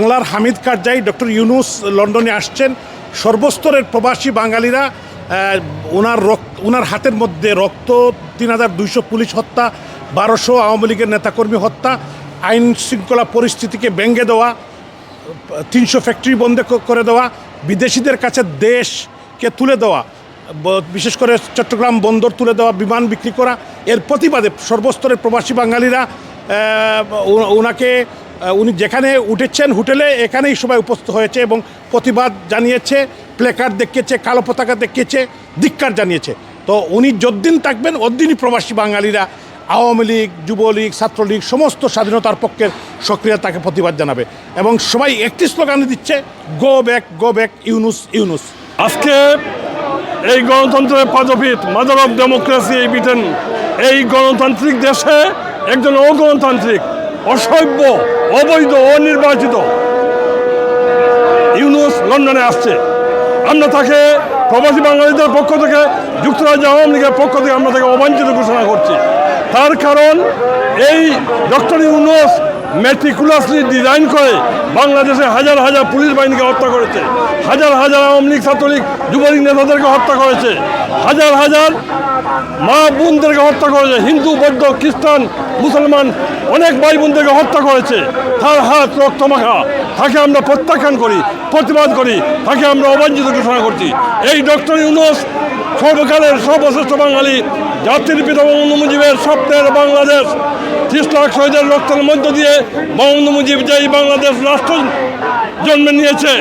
বাংলার হামিদ কারজাই, ডক্টর ইউনুস লন্ডনে আসছেন। সর্বস্তরের প্রবাসী বাঙালিরা ওনার রক্ত, ওনার হাতের মধ্যে রক্ত, তিন হাজার দুইশো পুলিশ হত্যা, বারোশো আওয়ামী লীগের নেতাকর্মী হত্যা, আইন শৃঙ্খলা পরিস্থিতিকে ব্যঙ্গে দেওয়া, তিনশো ফ্যাক্টরি বন্ধ করে দেওয়া, বিদেশিদের কাছে দেশকে তুলে দেওয়া বিশেষ করে চট্টগ্রাম বন্দর তুলে দেওয়া, বিমান বিক্রি করা, এর প্রতিবাদে সর্বস্তরের প্রবাসী বাঙালিরা ওনাকে উনি যেখানে উঠেছেন হোটেলে, এখানেই সবাই উপস্থিত হয়েছে এবং প্রতিবাদ জানিয়েছে প্লেকার্ড দেখিয়েছে, কালো পতাকা দেখিয়েছে, ধিক্কার জানিয়েছে। তো উনি যদ্দিন থাকবেন ওদ্দিনই প্রবাসী বাঙালিরা, আওয়ামী লীগ, যুবলীগ, ছাত্রলীগ, সমস্ত স্বাধীনতার পক্ষের সক্রিয়তাকে প্রতিবাদ জানাবে। এবং সবাই একটি স্লোগান দিচ্ছে go back go back Yunus Yunus আজকে এই গণতন্ত্রের পদপীঠ মাদার অফ ডেমোক্রেসি এই ব্রিটেন এই গণতান্ত্রিক দেশে একজন অগণতান্ত্রিক, অসভ্য অবৈধ, অনির্বাচিত। ইউনুস লন্ডনে আসছে। আমরা তাকে প্রবাসী বাঙালিদের পক্ষ থেকে, যুক্তরাজ্য আওয়ামী লীগের পক্ষ থেকে আমরা তাকে অবাঞ্ছিত ঘোষণা করছি। তার কারণ এই ডক্টর ইউনুস মেট্রিকুলাসলি ডিজাইন করে বাংলাদেশে হাজার হাজার পুলিশ বাহিনীকে হত্যা করেছে। হাজার হাজার আওয়ামী লীগ ছাত্রলীগ, যুবলীগ নেতাদেরকে হত্যা করেছে। হাজার হাজার মা বোনদেরকে হত্যা করেছে। হিন্দু, বৌদ্ধ, খ্রিস্টান, মুসলমান অনেক ভাই বোনদেরকে হত্যা করেছে। তার হাত রক্ত মাখা, তাকে আমরা প্রত্যাখ্যান করি, প্রতিবাদ করি, তাকে আমরা অবাঞ্ছিত ঘোষণা করছি। এই ডক্টর ইউনুস সর্বকালের সর্বশ্রেষ্ঠ বাঙালি, জাতির পিতা বঙ্গবন্ধু মুজিবের স্বপ্নের বাংলাদেশ। ত্রিশ লাখ শহীদের রক্তের মধ্য দিয়ে বঙ্গবন্ধু মুজিব যেই বাংলাদেশ রাষ্ট্র জন্মে নিয়েছে,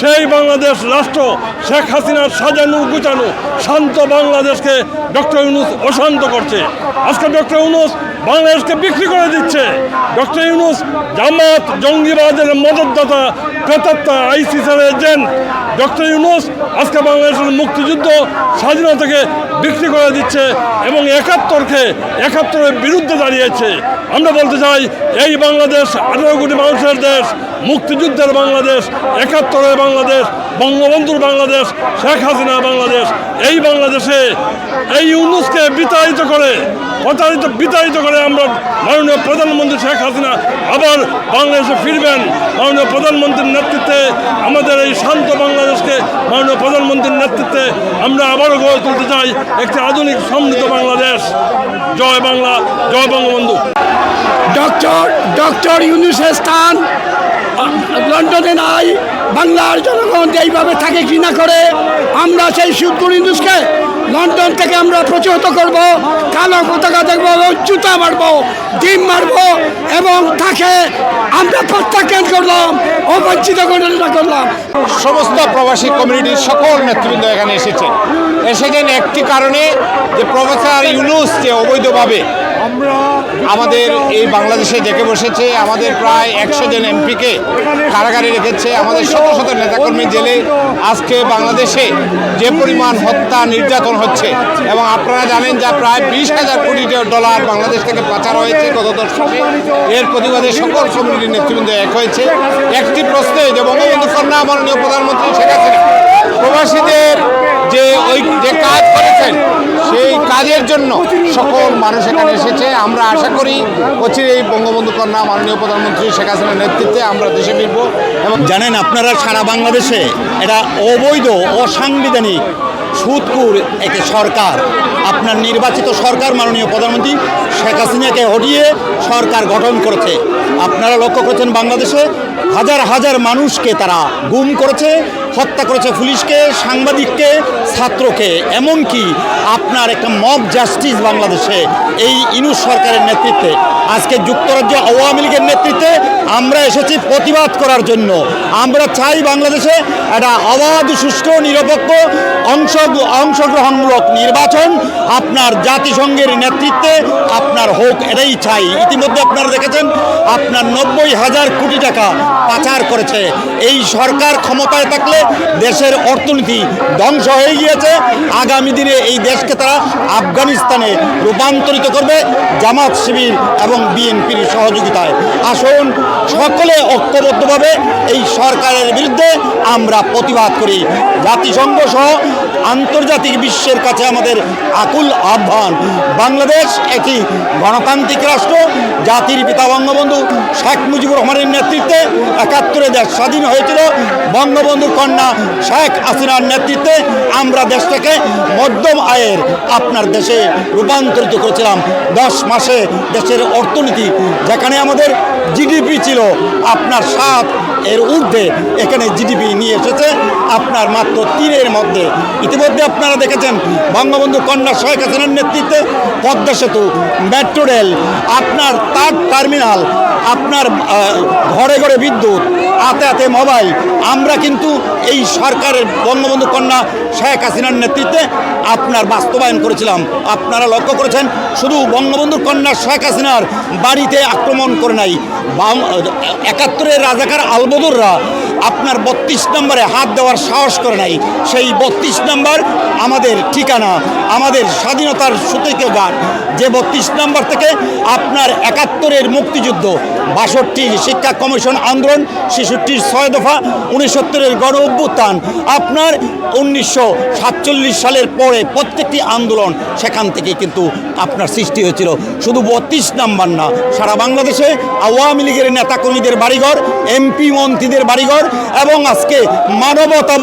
সেই বাংলাদেশ রাষ্ট্র শেখ হাসিনার সাজানো গুচানো শান্ত বাংলাদেশকে ডক্টর ইউনুস অশান্ত করছে। আজকে ডক্টর ইউনুস বাংলাদেশকে বিক্রি করে দিচ্ছে। ডক্টর ইউনুস জামাত, জঙ্গিবাদের মদতদাতা, প্রেতাত্মা, আইসিসের এজেন্ট। ডক্টর ইউনুস আজকে বাংলাদেশের মুক্তিযুদ্ধ স্বাধীনতাকে বিক্রি করে দিচ্ছে এবং একাত্তরকে একাত্তরের বিরুদ্ধে দাঁড়িয়েছে। আমরা বলতে চাই, এই বাংলাদেশ আঠারো কোটি মানুষের দেশ, মুক্তিযুদ্ধের বাংলাদেশ, একাত্তরের বাংলাদেশ বঙ্গবন্ধুর বাংলাদেশ, শেখ হাসিনা বাংলাদেশ, এই বাংলাদেশে এই ইউনুসকে বিতাড়িত করে, প্রতারিত, বিতাড়িত করে আমরা মাননীয় প্রধানমন্ত্রী শেখ হাসিনা আবার বাংলাদেশে ফিরবেন। মাননীয় প্রধানমন্ত্রীর নেতৃত্বে আমাদের এই শান্ত বাংলাদেশকে মাননীয় প্রধানমন্ত্রীর নেতৃত্বে আমরা আবারও গড়ে তুলতে চাই একটি আধুনিক সমৃদ্ধ বাংলাদেশ। জয় বাংলা, জয় বঙ্গবন্ধু। ডক্টর ডক্টর ইউনুসের স্থান লন্ডনে নাই, বাংলার জনগণ এইভাবে তাকে ঘৃণা করে, আমরা সেই সুদপুর ইউনুসকে লন্ডন থেকে আমরা প্রতিহত করব, কালো পতাকা দেখব এবং জুতা মারবো, ডিম মারবো এবং তাকে আমরা প্রত্যাখ্যান করলাম অবঞ্চিত ঘটনা করলাম। সমস্ত প্রবাসী কমিউনিটির সকল নেতৃবৃন্দ এখানে এসেছেন। এসেছেন একটি কারণে যে প্রফেসর ইউনুস যে অবৈধভাবে আমাদের এই বাংলাদেশে ডেকে বসেছে আমাদের প্রায় একশো জন এমপিকে কারাগারে রেখেছে আমাদের শত শত নেতাকর্মী জেলে আজকে বাংলাদেশে যে পরিমাণ হত্যা নির্যাতন হচ্ছে এবং আপনারা জানেন যা প্রায় বিশ হাজার কোটি ডলার বাংলাদেশ থেকে পাচার হয়েছে গত দশকে এর প্রতিবাদে সকল কমিউনিটির নেতৃবৃন্দ এক হয়েছে। একটি প্রশ্নে যে বঙ্গবন্ধু কন্যা মাননীয় প্রধানমন্ত্রী শেখ হাসিনা প্রবাসীদের যে ওই যে কাজ করেছেন, সেই কাজের জন্য সকল মানুষ এখানে এসেছে। আমরা আশা করি অচিরে এই বঙ্গবন্ধু কন্যা মাননীয় প্রধানমন্ত্রী শেখ হাসিনার নেতৃত্বে আমরা দেশে ফিরব এবং জানেন, আপনারা সারা বাংলাদেশে এটা অবৈধ, অসাংবিধানিক সুদকুর একে সরকার, আপনার নির্বাচিত সরকার মাননীয় প্রধানমন্ত্রী শেখ হাসিনাকে হটিয়ে সরকার গঠন করেছে। আপনারা লক্ষ্য করেছেন বাংলাদেশে হাজার হাজার মানুষকে তারা গুম করেছে, হত্যা করেছে পুলিশকে, সাংবাদিককে ছাত্রকে, এমনকি আপনার একটা মব জাস্টিস বাংলাদেশে, এই ইনুস সরকারের নেতৃত্বে, আজকে যুক্তরাজ্য আওয়ামী লীগের নেতৃত্বে আমরা এসেছি প্রতিবাদ করার জন্য। আমরা চাই বাংলাদেশে একটা অবাধ, সুষ্ঠু, নিরপেক্ষ, অংশ, অংশগ্রহণমূলক নির্বাচন আপনার জাতিসংঘের নেতৃত্বে আপনার হোক এটাই চাই। ইতিমধ্যে আপনারা দেখেছেন, আপনার নব্বই হাজার কোটি টাকা পাচার করেছে। এই সরকার ক্ষমতায় থাকলে দেশের অর্থনীতি ধ্বংস হয়ে গিয়েছে। আগামী দিনে এই দেশকে তারা আফগানিস্তানে রূপান্তরিত করবে জামাত শিবির এবং বিএনপির সহযোগিতায়। আসুন, সকলে ঐক্যবদ্ধভাবে এই সরকারের বিরুদ্ধে আমরা প্রতিবাদ করি। জাতিসংঘ সহ আন্তর্জাতিক বিশ্বের কাছে আমাদের আকুল আহ্বান। বাংলাদেশ একটি গণতান্ত্রিক রাষ্ট্র, জাতির পিতা বঙ্গবন্ধু শেখ মুজিবুর রহমানের নেতৃত্বে একাত্তরে দেশ স্বাধীন হয়েছিল। বঙ্গবন্ধুর কন্যা শেখ হাসিনার নেতৃত্বে আমরা দেশটাকে মধ্যম আয়ের আপনার দেশে রূপান্তরিত করেছিলাম। দশ মাসে দেশের অর্থনীতি, যেখানে আমাদের জিডিপি ছিল আপনার সাত এর ঊর্ধ্বে, এখানে জিডিপি নিয়ে এসেছে আপনার মাত্র তিনের মধ্যে। ইতিমধ্যে আপনারা দেখেছেন, বঙ্গবন্ধু কন্যা শেখ হাসিনার নেতৃত্বে পদ্মা সেতু, মেট্রো রেল, আপনার তার টার্মিনাল আপনার ঘরে ঘরে বিদ্যুৎ আতে আতে মোবাইল। আমরা কিন্তু এই সরকারের বঙ্গবন্ধু কন্যা শেখ হাসিনার নেতৃত্বে আপনার বাস্তবায়ন করেছিলাম। আপনারা লক্ষ্য করেছেন, শুধু বঙ্গবন্ধুর কন্যা শেখ হাসিনার বাড়িতে আক্রমণ করে নাই। একাত্তরের রাজাকার আলবদুররা আপনার বত্রিশ নম্বরে হাত দেওয়ার সাহস করে নাই। সেই বত্রিশ নম্বর আমাদের ঠিকানা, আমাদের স্বাধীনতার সুতিকেগার যে বত্রিশ নম্বর থেকে আপনার একাত্তরের মুক্তিযুদ্ধ বাষট্টির শিক্ষা কমিশন আন্দোলন ছেষট্টির ছয় দফা উনসত্তরের গণ অভ্যুত্থান। আপনার উনিশশো সাতচল্লিশ সালের পরে প্রত্যেকটি আন্দোলন সেখান থেকে কিন্তু আপনার সৃষ্টি হয়েছিল। শুধু বত্রিশ নাম্বার না, সারা বাংলাদেশে আওয়ামী লীগের নেতাকর্মীদের বাড়িঘর, এমপি মন্ত্রীদের বাড়িঘর এবং আজকে মানবতা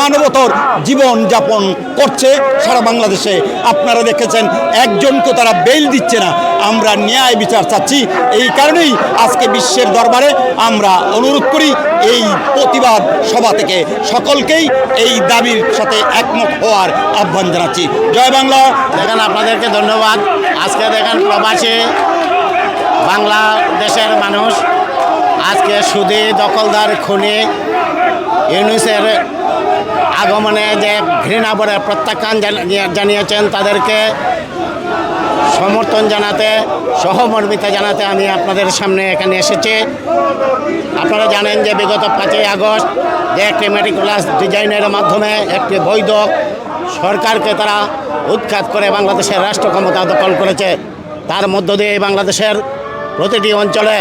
মানবতর জীবন যাপন করছে সারা বাংলাদেশে। আপনারা দেখেছেন একজনকে তারা বেল দিচ্ছে না। আমরা ন্যায় বিচার চাচ্ছি। এই কারণেই আজকে বিশ্বের দরবারে আমরা অনুরোধ করি এই প্রতিবাদ সভা থেকে সকলকেই এই দাবির সাথে একমত হওয়ার আহ্বান জানাচ্ছি। জয় বাংলা। দেখেন, আপনাদেরকে ধন্যবাদ। আজকে দেখেন প্রবাসী বাংলাদেশের মানুষ। আজকে সুদী দখলদার খুনে ইউনুসের আগমনে যে ঘৃণা ভরে প্রত্যাখ্যান জানি- জানিয়েছেন তাদেরকে সমর্থন জানাতে, সহমর্মিতা জানাতে আমি আপনাদের সামনে এখানে এসেছি। আপনারা জানেন যে বিগত পাঁচই আগস্ট যে একটি মেটিকুলাস ডিজাইনের মাধ্যমে একটি বৈধ সরকারকে তারা উৎখাত করে বাংলাদেশের রাষ্ট্র ক্ষমতা দখল করেছে, তার মধ্য দিয়ে বাংলাদেশের প্রতিটি অঞ্চলে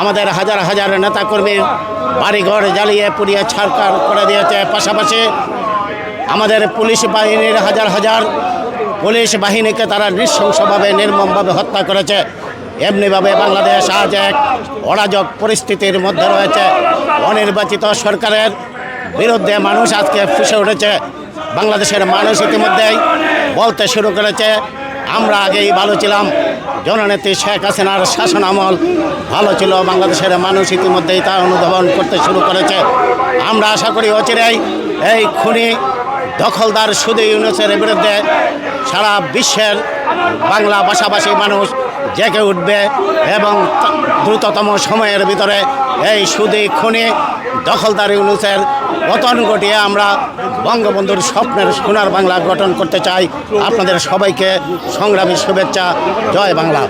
আমাদের হাজার হাজার নেতাকর্মীর বাড়িঘর জ্বালিয়ে পুড়িয়ে ছাড়কার করে দিয়েছে। পাশাপাশি আমাদের পুলিশ বাহিনীর হাজার হাজার পুলিশ বাহিনীকে তারা নৃশংসভাবে, নির্মমভাবে হত্যা করেছে। এমনিভাবে বাংলাদেশ আজ এক অরাজক পরিস্থিতির মধ্যে রয়েছে। অনির্বাচিত সরকারের বিরুদ্ধে মানুষ আজকে ফুসে উঠেছে। বাংলাদেশের মানুষ ইতিমধ্যেই বলতে শুরু করেছে, আমরা আগেই ভালো ছিলাম। জননেত্রী শেখ হাসিনার শাসন আমল ভালো ছিল। বাংলাদেশের মানুষ ইতিমধ্যেই তা অনুধাবন করতে শুরু করেছে। আমরা আশা করি অচিরেই এই খুনি দখলদার সুদী ইউনুসের বিরুদ্ধে সারা বিশ্বের বাংলা ভাষাভাষী মানুষ জেগে উঠবে এবং দ্রুততম সময়ের ভিতরে এই সুদী খুনি দখলদার ইউনুসের পতন ঘটিয়ে আমরা বঙ্গবন্ধুর স্বপ্নের সোনার বাংলা গঠন করতে চাই। আপনাদের সবাইকে সংগ্রামী শুভেচ্ছা। জয় বাংলা।